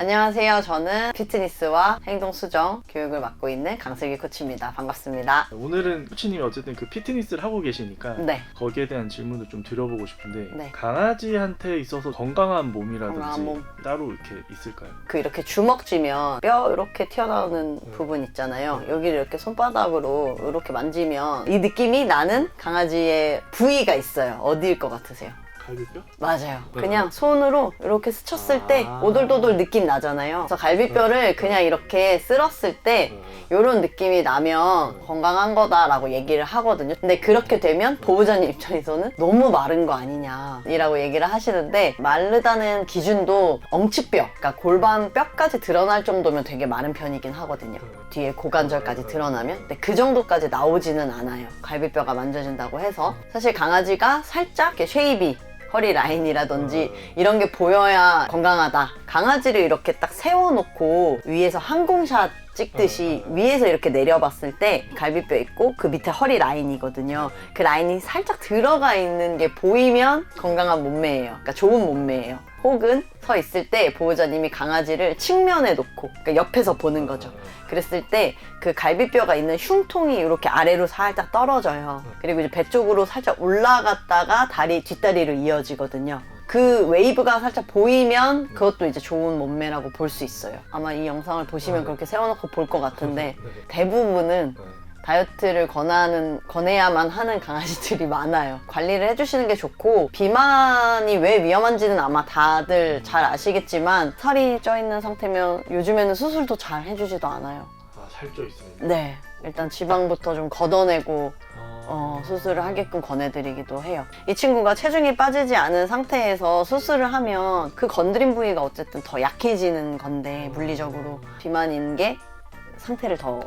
안녕하세요. 저는 피트니스와 행동 수정 교육을 맡고 있는 강슬기 코치입니다. 반갑습니다. 오늘은 코치님이 어쨌든 그 피트니스를 하고 계시니까 네. 거기에 대한 질문을 좀 드려보고 싶은데 네. 강아지한테 있어서 건강한 몸이라든지 건강한 몸. 따로 이렇게 있을까요? 그 이렇게 주먹 쥐면 뼈 이렇게 튀어나오는 부분 있잖아요. 여기를 이렇게 손바닥으로 이렇게 만지면 이 느낌이 나는 강아지의 부위가 있어요. 어디일 것 같으세요? 갈비뼈? 맞아요. 네. 그냥 손으로 이렇게 스쳤을 때 아. 오돌도돌 느낌 나잖아요. 그래서 갈비뼈를 그냥 이렇게 쓸었을 때 이런 느낌이 나면 건강한 거다라고 얘기를 하거든요. 근데 그렇게 되면 보호자님 입장에서는 너무 마른 거 아니냐라고 얘기를 하시는데 마르다는 기준도 엉치뼈, 그러니까 골반 뼈까지 드러날 정도면 되게 마른 편이긴 하거든요. 뒤에 고관절까지 드러나면 근데 그 정도까지 나오지는 않아요. 갈비뼈가 만져진다고 해서 사실 강아지가 살짝 이렇게 쉐입이 허리 라인이라든지 이런 게 보여야 건강하다. 강아지를 이렇게 딱 세워놓고 위에서 항공샷 찍듯이 위에서 이렇게 내려봤을 때 갈비뼈 있고 그 밑에 허리 라인이거든요. 그 라인이 살짝 들어가 있는 게 보이면 건강한 몸매예요. 그러니까 좋은 몸매예요. 혹은 서 있을 때 보호자님이 강아지를 측면에 놓고 그러니까 옆에서 보는 거죠. 그랬을 때 그 갈비뼈가 있는 흉통이 이렇게 아래로 살짝 떨어져요. 그리고 이제 배 쪽으로 살짝 올라갔다가 다리 뒷다리로 이어지거든요. 그 웨이브가 살짝 보이면 그것도 이제 좋은 몸매라고 볼 수 있어요. 아마 이 영상을 보시면 그렇게 세워놓고 볼 것 같은데 대부분은 다이어트를 권하는, 권해야만 하는 강아지들이 많아요. 관리를 해주시는 게 좋고, 비만이 왜 위험한지는 아마 다들 잘 아시겠지만, 살이 쪄 있는 상태면 요즘에는 수술도 잘 해주지도 않아요. 아 살쪄 있으면 네. 일단 지방부터 좀 걷어내고, 어, 수술을 하게끔 권해드리기도 해요. 이 친구가 체중이 빠지지 않은 상태에서 수술을 하면 그 건드린 부위가 어쨌든 더 약해지는 건데, 물리적으로. 비만인 게 상태를 더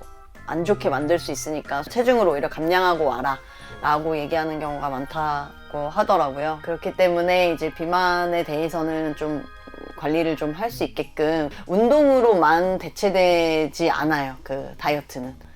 안 좋게 만들 수 있으니까 체중을 오히려 감량하고 와라. 라고 얘기하는 경우가 많다고 하더라고요. 그렇기 때문에 이제 비만에 대해서는 좀 관리를 좀 할 수 있게끔 운동으로만 대체되지 않아요. 그 다이어트는.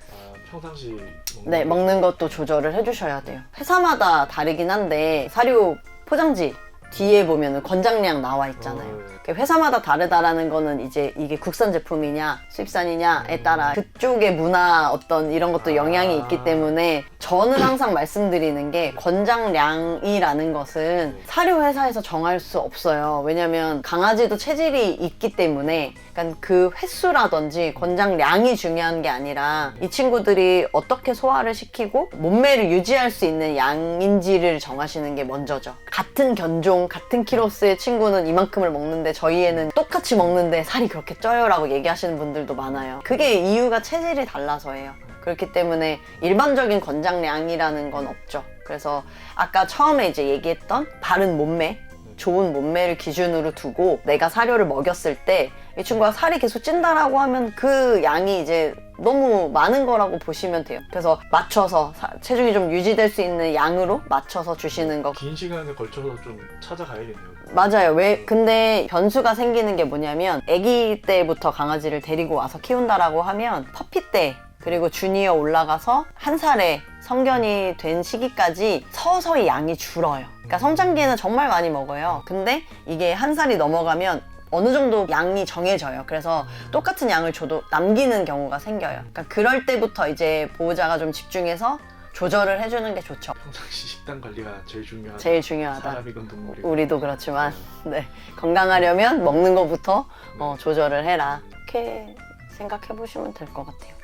아, 평상시 먹는 네, 거? 먹는 것도 조절을 해주셔야 돼요. 회사마다 다르긴 한데 사료 포장지 뒤에 보면은 권장량 나와 있잖아요. 어, 그 회사마다 다르다라는 거는 이제 이게 국산 제품이냐 수입산이냐에 따라 그쪽의 문화 어떤 이런 것도 영향이 있기 때문에 저는 항상 말씀드리는 게 권장량이라는 것은 사료 회사에서 정할 수 없어요. 왜냐면 강아지도 체질이 있기 때문에 그러니까 그 횟수라든지 권장량이 중요한 게 아니라 이 친구들이 어떻게 소화를 시키고 몸매를 유지할 수 있는 양인지를 정하시는 게 먼저죠. 같은 견종, 같은 키로수의 친구는 이만큼을 먹는데 저희 애는 똑같이 먹는데 살이 그렇게 쪄요라고 얘기하시는 분들도 많아요. 그게 이유가 체질이 달라서예요. 그렇기 때문에 일반적인 권장량이라는 건 없죠. 그래서 아까 처음에 이제 얘기했던 바른 몸매, 좋은 몸매를 기준으로 두고 내가 사료를 먹였을 때 이 친구가 살이 계속 찐다라고 하면 그 양이 이제 너무 많은 거라고 보시면 돼요. 그래서 맞춰서 사- 체중이 좀 유지될 수 있는 양으로 맞춰서 주시는 거. 긴 시간에 걸쳐서 좀 찾아가야겠네요. 맞아요. 왜 근데 변수가 생기는 게 뭐냐면 아기 때부터 강아지를 데리고 와서 키운다라고 하면 퍼피 때 그리고 주니어 올라가서 한 살에 성견이 된 시기까지 서서히 양이 줄어요. 그러니까 성장기에는 정말 많이 먹어요. 근데 이게 한 살이 넘어가면 어느 정도 양이 정해져요. 그래서 똑같은 양을 줘도 남기는 경우가 생겨요. 그러니까 그럴 때부터 이제 보호자가 좀 집중해서 조절을 해주는 게 좋죠. 평상시 식단 관리가 제일 중요하다. 제일 중요하다. 사람이건 동물이건. 우리도 그렇지만 네 건강하려면 먹는 것부터 어, 조절을 해라 이렇게 생각해 보시면 될 것 같아요.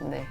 네